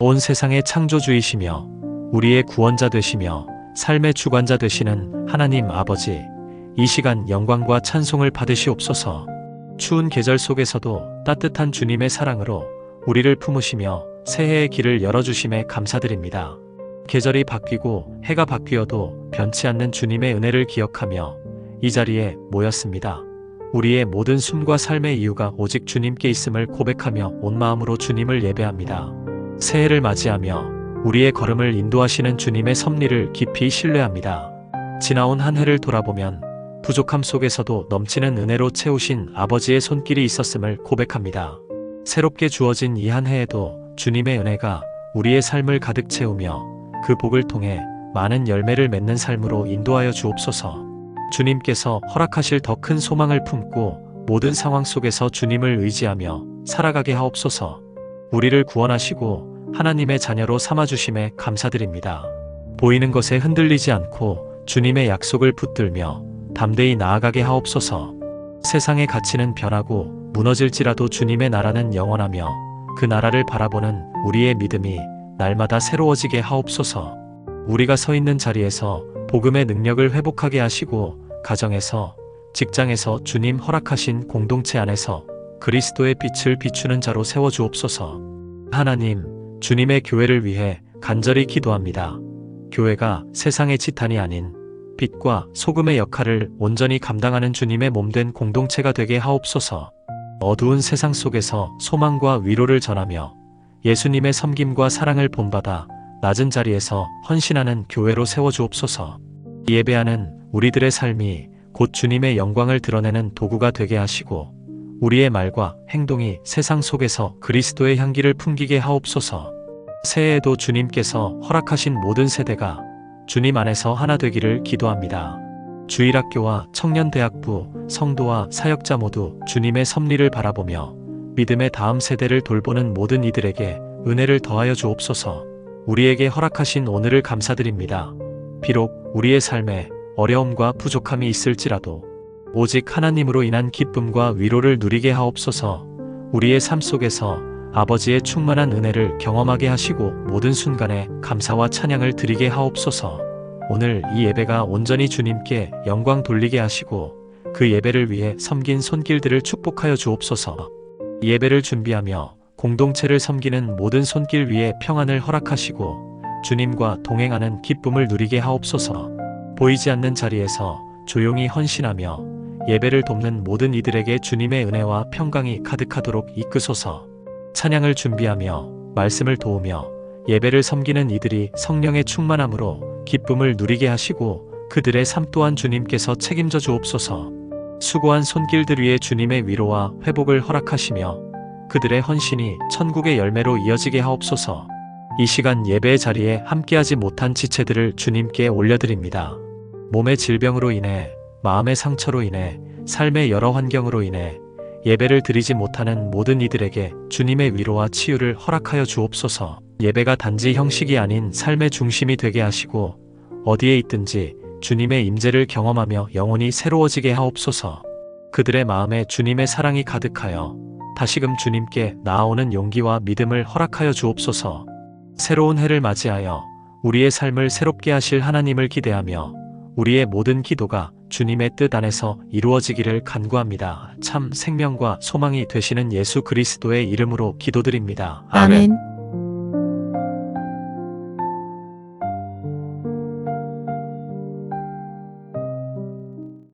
온 세상의 창조주이시며 우리의 구원자 되시며 삶의 주관자 되시는 하나님 아버지, 이 시간 영광과 찬송을 받으시옵소서. 추운 계절 속에서도 따뜻한 주님의 사랑으로 우리를 품으시며 새해의 길을 열어주심에 감사드립니다. 계절이 바뀌고 해가 바뀌어도 변치 않는 주님의 은혜를 기억하며 이 자리에 모였습니다. 우리의 모든 숨과 삶의 이유가 오직 주님께 있음을 고백하며 온 마음으로 주님을 예배합니다. 새해를 맞이하며 우리의 걸음을 인도하시는 주님의 섭리를 깊이 신뢰합니다. 지나온 한 해를 돌아보면 부족함 속에서도 넘치는 은혜로 채우신 아버지의 손길이 있었음을 고백합니다. 새롭게 주어진 이 한 해에도 주님의 은혜가 우리의 삶을 가득 채우며 그 복을 통해 많은 열매를 맺는 삶으로 인도하여 주옵소서. 주님께서 허락하실 더 큰 소망을 품고 모든 상황 속에서 주님을 의지하며 살아가게 하옵소서. 우리를 구원하시고 하나님의 자녀로 삼아주심에 감사드립니다. 보이는 것에 흔들리지 않고 주님의 약속을 붙들며 담대히 나아가게 하옵소서. 세상의 가치는 변하고 무너질지라도 주님의 나라는 영원하며 그 나라를 바라보는 우리의 믿음이 날마다 새로워지게 하옵소서. 우리가 서 있는 자리에서 복음의 능력을 회복하게 하시고 가정에서 직장에서 주님 허락하신 공동체 안에서 그리스도의 빛을 비추는 자로 세워 주옵소서. 하나님, 주님의 교회를 위해 간절히 기도합니다. 교회가 세상의 지탄이 아닌 빛과 소금의 역할을 온전히 감당하는 주님의 몸된 공동체가 되게 하옵소서. 어두운 세상 속에서 소망과 위로를 전하며 예수님의 섬김과 사랑을 본받아 낮은 자리에서 헌신하는 교회로 세워 주옵소서. 예배하는 우리들의 삶이 곧 주님의 영광을 드러내는 도구가 되게 하시고 우리의 말과 행동이 세상 속에서 그리스도의 향기를 풍기게 하옵소서. 새해에도 주님께서 허락하신 모든 세대가 주님 안에서 하나 되기를 기도합니다. 주일학교와 청년대학부, 성도와 사역자 모두 주님의 섭리를 바라보며 믿음의 다음 세대를 돌보는 모든 이들에게 은혜를 더하여 주옵소서. 우리에게 허락하신 오늘을 감사드립니다. 비록 우리의 삶에 어려움과 부족함이 있을지라도 오직 하나님으로 인한 기쁨과 위로를 누리게 하옵소서. 우리의 삶 속에서 아버지의 충만한 은혜를 경험하게 하시고 모든 순간에 감사와 찬양을 드리게 하옵소서. 오늘 이 예배가 온전히 주님께 영광 돌리게 하시고 그 예배를 위해 섬긴 손길들을 축복하여 주옵소서. 예배를 준비하며 공동체를 섬기는 모든 손길 위에 평안을 허락하시고 주님과 동행하는 기쁨을 누리게 하옵소서. 보이지 않는 자리에서 조용히 헌신하며 예배를 돕는 모든 이들에게 주님의 은혜와 평강이 가득하도록 이끄소서. 찬양을 준비하며 말씀을 도우며 예배를 섬기는 이들이 성령의 충만함으로 기쁨을 누리게 하시고 그들의 삶 또한 주님께서 책임져 주옵소서. 수고한 손길들 위에 주님의 위로와 회복을 허락하시며 그들의 헌신이 천국의 열매로 이어지게 하옵소서. 이 시간 예배의 자리에 함께하지 못한 지체들을 주님께 올려드립니다. 몸의 질병으로 인해, 마음의 상처로 인해, 삶의 여러 환경으로 인해 예배를 드리지 못하는 모든 이들에게 주님의 위로와 치유를 허락하여 주옵소서. 예배가 단지 형식이 아닌 삶의 중심이 되게 하시고 어디에 있든지 주님의 임재를 경험하며 영혼이 새로워지게 하옵소서. 그들의 마음에 주님의 사랑이 가득하여 다시금 주님께 나아오는 용기와 믿음을 허락하여 주옵소서. 새로운 해를 맞이하여 우리의 삶을 새롭게 하실 하나님을 기대하며 우리의 모든 기도가 주님의 뜻 안에서 이루어지기를 간구합니다. 참 생명과 소망이 되시는 예수 그리스도의 이름으로 기도드립니다. 아멘.